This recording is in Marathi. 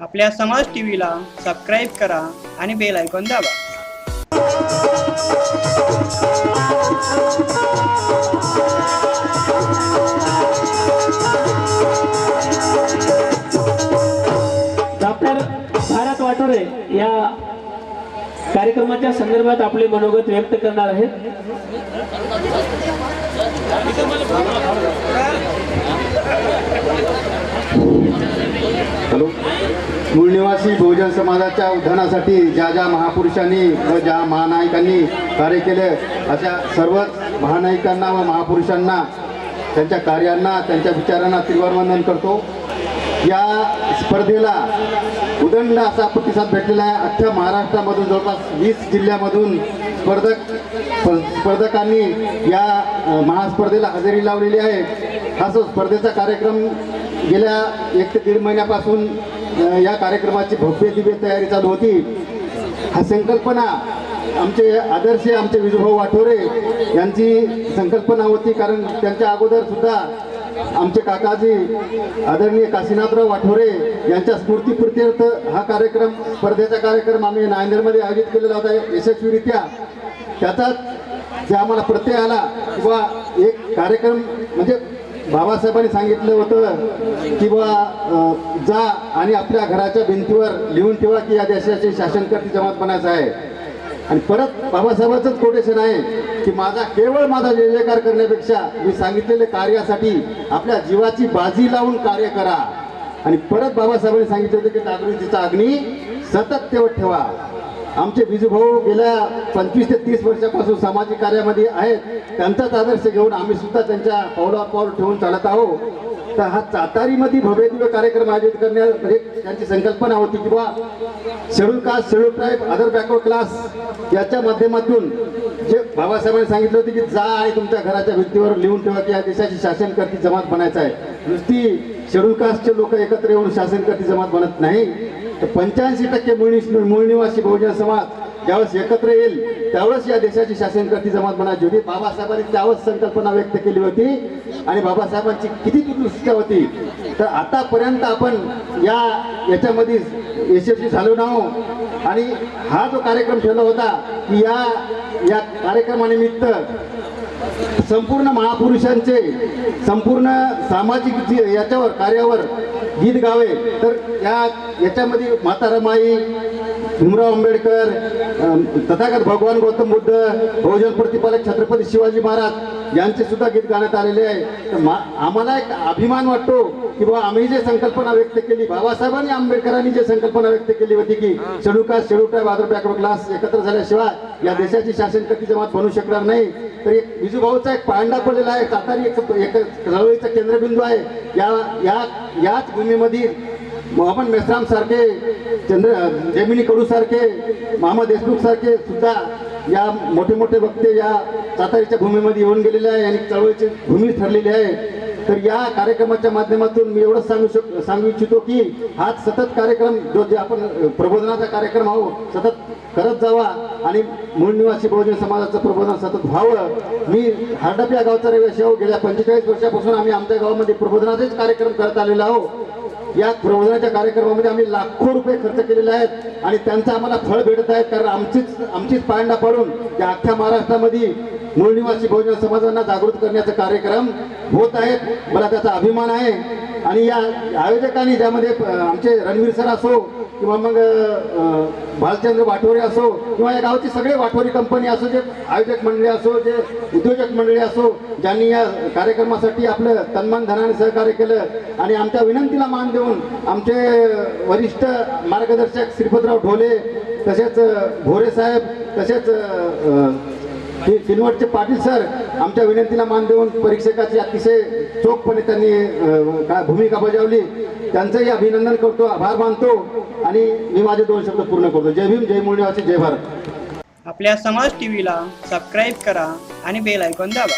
आपल्या समाज टीव्हीला सबस्क्राईब करा आणि बेल आयकॉन दाबा. डॉक्टर भारत वाटोरे या कार्यक्रमाच्या संदर्भात आपले मनोगत व्यक्त करणार आहेत. हॅलो. मूळ निवासी बहुजन समाजाच्या उद्धानासाठी ज्या ज्या महापुरुषांनी व ज्या महानायकांनी कार्य केले अशा सर्वच महानायकांना व महापुरुषांना त्यांच्या कार्यांना त्यांच्या विचारांना त्रिवार वंदन करतो. या स्पर्धेला उदंड असा प्रतिसाद भेटलेला आहे. अख्ख्या महाराष्ट्रामधून जवळपास वीस जिल्ह्यामधून स्पर्धक स्प- स्पर्धकांनी या महास्पर्धेला हजेरी लावलेली आहे. हा स्पर्धेचा कार्यक्रम गेल्या एक ते दीड महिन्यापासून या कार्यक्रमाची भव्य दिव्य तयारी चालू होती. हा संकल्पना आमचे आदर्श आमचे विजूभाऊ वाठोरे यांची संकल्पना होती कारण त्यांच्या अगोदर सुद्धा आमचे काकाजी आदरणीय काशीनाथराव वाठोरे यांच्या स्फूर्तीपूर्त्यर्थ हा कार्यक्रम स्पर्धेचा कार्यक्रम आम्ही नांदेडमध्ये आयोजित केलेला होता यशस्वीरित्या. त्याचाच जे आम्हाला प्रत्यय आला किंवा एक कार्यक्रम म्हणजे बाबासाहेबांनी सांगितलं होतं की बा जा आणि आपल्या घराच्या भिंतीवर लिहून ठेवा की या देशाचे शासनकर्ती जमात बनायचं आहे. आणि परत बाबासाहेबांचंच कोटेशन आहे की माझा केवळ माझा जयकार करण्यापेक्षा मी सांगितलेल्या कार्यासाठी आपल्या जीवाची बाजी लावून कार्य करा. आणि परत बाबासाहेबांनी सांगितलं होतं की जागृतीचा अग्नी सतत तेवत ठेवा. आमचे बिजूभाऊ गेल्या पंचवीस ते तीस वर्षापासून सामाजिक कार्यामध्ये आहेत. त्यांचाच आदर्श घेऊन आम्ही सुद्धा त्यांच्या पावलावर पाऊल ठेवून चालत आहोत. तर हा चातारीमध्ये भव्य दिव्य कार्यक्रम आयोजित करण्या म्हणजे त्यांची संकल्पना होती की बा schedule caste schedule tribe other backward class याच्या माध्यमातून जे बाबासाहेबांनी सांगितलं होतं की जा आणि तुमच्या घराच्या भिंतीवर लिहून ठेवा की या देशाची शासनकर्ती जमात बनायचं आहे. नुसती शेड्यूल कास्टचे लोक एकत्र येऊन शासनकर्ती जमात बनत नाही. तर पंच्याऐंशी टक्के मूळ मूळ निवासी बहुजन समाज ज्यावेळेस एकत्र येईल त्यावेळेस या देशाची शासनकर्ती जमात बनायची होती. बाबासाहेबांनी त्यावेळेस संकल्पना व्यक्त केली होती आणि बाबासाहेबांची किती दूरदृष्टी होती. तर आतापर्यंत आपण या याच्यामध्ये यशस्वी झालो नाहो आणि हा जो कार्यक्रम ठेवला होता की या या कार्यक्रमानिमित्त संपूर्ण महापुरुषांचे संपूर्ण सामाजिक जी- याच्यावर कार्यावर गीत गावे. तर या याच्यामध्ये माता रमाई भीमराव आंबेडकर तथागत भगवान गौतम बुद्ध बहुजन प्रतिपालक छत्रपती शिवाजी महाराज यांचे सुद्धा गीत गाण्यात आलेले आहे. तर मा- आम्हाला एक अभिमान वाटतो की बाबा आम्ही जे संकल्पना व्यक्त केली बाबासाहेबांनी आंबेडकरांनी जे संकल्पना व्यक्त केली होती की शेडुका शेडुटा शेड्यूल ट्राईब क्लास एकत्र झाल्याशिवाय या देशाची शासनकर्ती जमात बनू शकणार नाही. तर एक विजूभाऊचा एक पांडा पडलेला आहे सातारी एक चळवळीचा केंद्रबिंदू आहे. या या याच भूमीमधील मोहम्मद मेसराम सारखे चंद्र जेमिनी कडू सारखे मामा देशमुख सारखे सुद्धा या मोठे मोठे वक्ते या सातारीच्या भूमीमध्ये येऊन गेलेले आहे आणि चळवळीची भूमी ठरलेली आहे. तर या कार्यक्रमाच्या माध्यमातून मी एवढंच सांगू शक सांगू इच्छितो की हाच सतत कार्यक्रम जो जे आपण प्रबोधनाचा कार्यक्रम आहोत सतत करत जावा आणि मूळ निवासी बहुजन समाजाचं प्रबोधन सतत व्हावं. मी हार्डप या गावचा रहिवासी आहो. गेल्या पंचेचाळीस वर्षापासून आम्ही आमच्या गावामध्ये प्रबोधनाचेच कार्यक्रम करत आलेलो आहोत या प्रबोधनाच्या कार्यक्रमामध्ये आम्ही लाखो रुपये खर्च केलेले आहेत आणि त्यांचं आम्हाला फळ भेटत आहे कारण आमचीच आमचीच पायंडा पाडून या अख्ख्या महाराष्ट्रामध्ये मूळनिवासी बहुजन समाजांना जागृत करण्याचा कार्यक्रम होत आहेत मला त्याचा अभिमान आहे. आणि या आयोजकांनी ज्यामध्ये आमचे रणवीर सर असो किंवा मग भालचंद्र वाटोरे असो किंवा या गावची सगळे वाटोरी कंपनी असो जे आयोजक मंडळी असो जे उद्योजक मंडळी असो ज्यांनी या कार्यक्रमासाठी आपलं तन्मान धनाने सहकार्य केलं आणि आमच्या विनंतीला मान देऊन आमचे वरिष्ठ मार्गदर्शक श्रीपतराव ढोले तसेच भोरे साहेब तसेच हे फि- पाटील सर आमच्या विनंतीला मान देऊन परीक्षकाची अतिशय चोखपणे त्यांनी काय भूमिका बजावली. त्यांचंही अभिनंदन करतो आभार मानतो आणि मी माझे दोन शब्द पूर्ण करतो. जय भीम जय मूळ जय भारत. आपल्या समाज टीव्हीला सबस्क्राईब करा आणि बेल ऐकून दाबा.